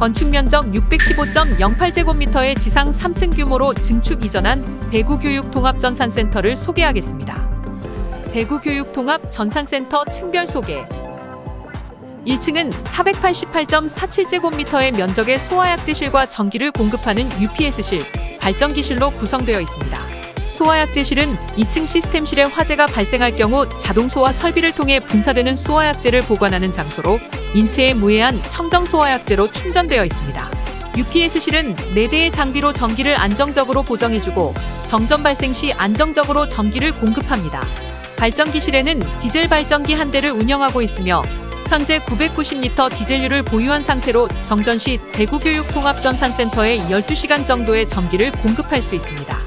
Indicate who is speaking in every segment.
Speaker 1: 건축 면적 615.08제곱미터의 지상 3층 규모로 증축 이전한 대구교육통합전산센터를 소개하겠습니다. 대구교육통합전산센터 층별 소개 1층은 488.47제곱미터의 면적의 소화약제실과 전기를 공급하는 UPS실, 발전기실로 구성되어 있습니다. 소화약제실은 2층 시스템실에 화재가 발생할 경우 자동 소화 설비를 통해 분사되는 소화약제를 보관하는 장소로 인체에 무해한 청정 소화약제로 충전되어 있습니다. UPS실은 4대의 장비로 전기를 안정적으로 보정해주고 정전 발생 시 안정적으로 전기를 공급합니다. 발전기실에는 디젤 발전기 한 대를 운영하고 있으며 현재 990리터 디젤유를 보유한 상태로 정전 시 대구교육통합전산센터에 12시간 정도의 전기를 공급할 수 있습니다.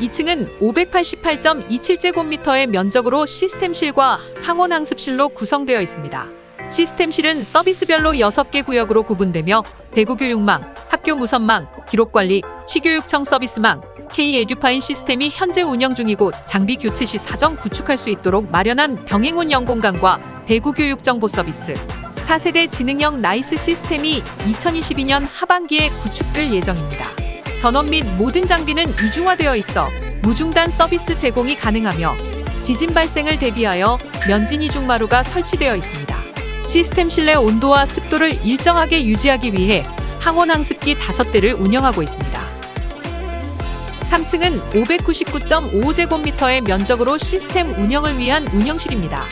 Speaker 1: 2층은 588.27제곱미터의 면적으로 시스템실과 항원항습실로 구성되어 있습니다. 시스템실은 서비스별로 6개 구역으로 구분되며 대구교육망, 학교 무선망, 기록관리, 시교육청 서비스망, K-에듀파인 시스템이 현재 운영 중이고 장비 교체 시 사전 구축할 수 있도록 마련한 병행 운 영 공간과 대구교육정보 서비스, 4세대 지능형 나이스 시스템이 2022년 하반기에 구축될 예정입니다. 전원 및 모든 장비는 이중화되어 있어 무중단 서비스 제공이 가능하며 지진 발생을 대비하여 면진 이중마루가 설치되어 있습니다. 시스템 실내 온도와 습도를 일정하게 유지하기 위해 항온 항습기 5대를 운영하고 있습니다. 3층은 599.55제곱미터의 면적으로 시스템 운영을 위한 운영실입니다.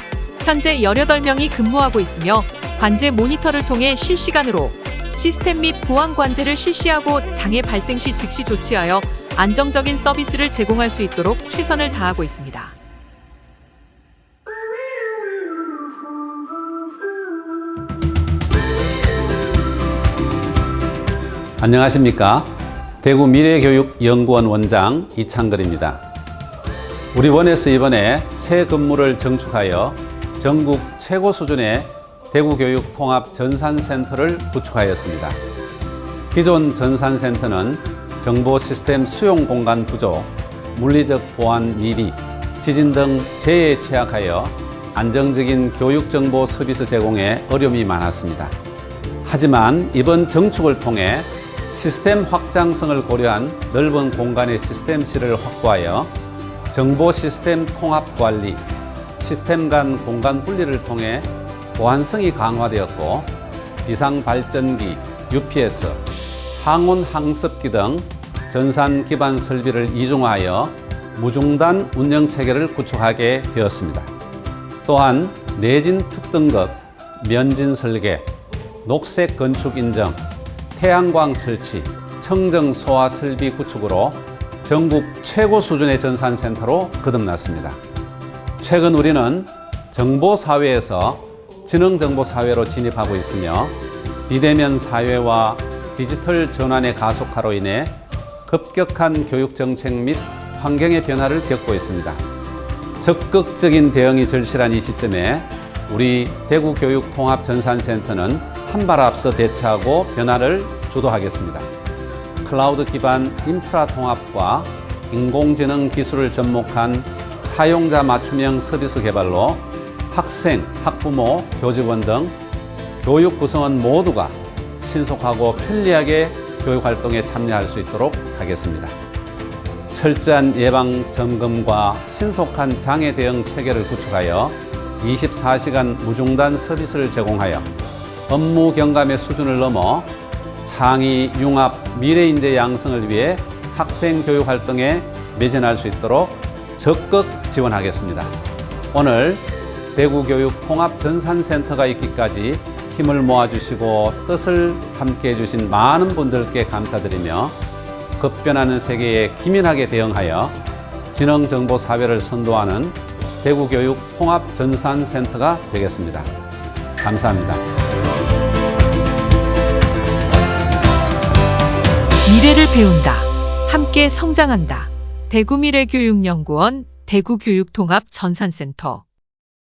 Speaker 1: 현재 18명이 근무하고 있으며 관제 모니터를 통해 실시간으로 시스템 및 보안 관제를 실시하고 장애 발생 시 즉시 조치하여 안정적인 서비스를 제공할 수 있도록 최선을 다하고 있습니다.
Speaker 2: 안녕하십니까. 대구 미래교육연구원 원장 이창걸입니다. 우리 원에서 이번에 새 건물을 증축하여 전국 최고 수준의 대구교육 통합 전산센터를 구축하였습니다. 기존 전산센터는 정보 시스템 수용 공간 부족, 물리적 보안 미비, 지진 등 재해에 취약하여 안정적인 교육 정보 서비스 제공에 어려움이 많았습니다. 하지만 이번 정축을 통해 시스템 확장성을 고려한 넓은 공간의 시스템 실을 확보하여 정보 시스템 통합 관리, 시스템 간 공간 분리를 통해 보안성이 강화되었고 비상 발전기, UPS, 항온 항습기 등 전산 기반 설비를 이중화하여 무중단 운영 체계를 구축하게 되었습니다. 또한 내진 특등급, 면진 설계, 녹색 건축 인정, 태양광 설치, 청정 소화 설비 구축으로 전국 최고 수준의 전산센터로 거듭났습니다. 최근 우리는 정보 사회에서 지능 정보 사회로 진입하고 있으며 비대면 사회와 디지털 전환의 가속화로 인해 급격한 교육 정책 및 환경의 변화를 겪고 있습니다. 적극적인 대응이 절실한 이 시점에 우리 대구교육통합전산센터는 한 발 앞서 대처하고 변화를 주도하겠습니다. 클라우드 기반 인프라 통합과 인공지능 기술을 접목한 사용자 맞춤형 서비스 개발로 학생, 학부모, 교직원 등 교육 구성원 모두가 신속하고 편리하게 교육 활동에 참여할 수 있도록 하겠습니다. 철저한 예방 점검과 신속한 장애 대응 체계를 구축하여 24시간 무중단 서비스를 제공하여 업무 경감의 수준을 넘어 창의, 융합, 미래인재 양성을 위해 학생 교육 활동에 매진할 수 있도록 적극 지원하겠습니다. 오늘 대구교육 통합전산센터가 있기까지 힘을 모아주시고 뜻을 함께 해주신 많은 분들께 감사드리며 급변하는 세계에 기민하게 대응하여 지능정보사회를 선도하는 대구교육 통합전산센터가 되겠습니다. 감사합니다.
Speaker 1: 미래를 배운다. 함께 성장한다. 대구미래교육연구원 대구교육통합전산센터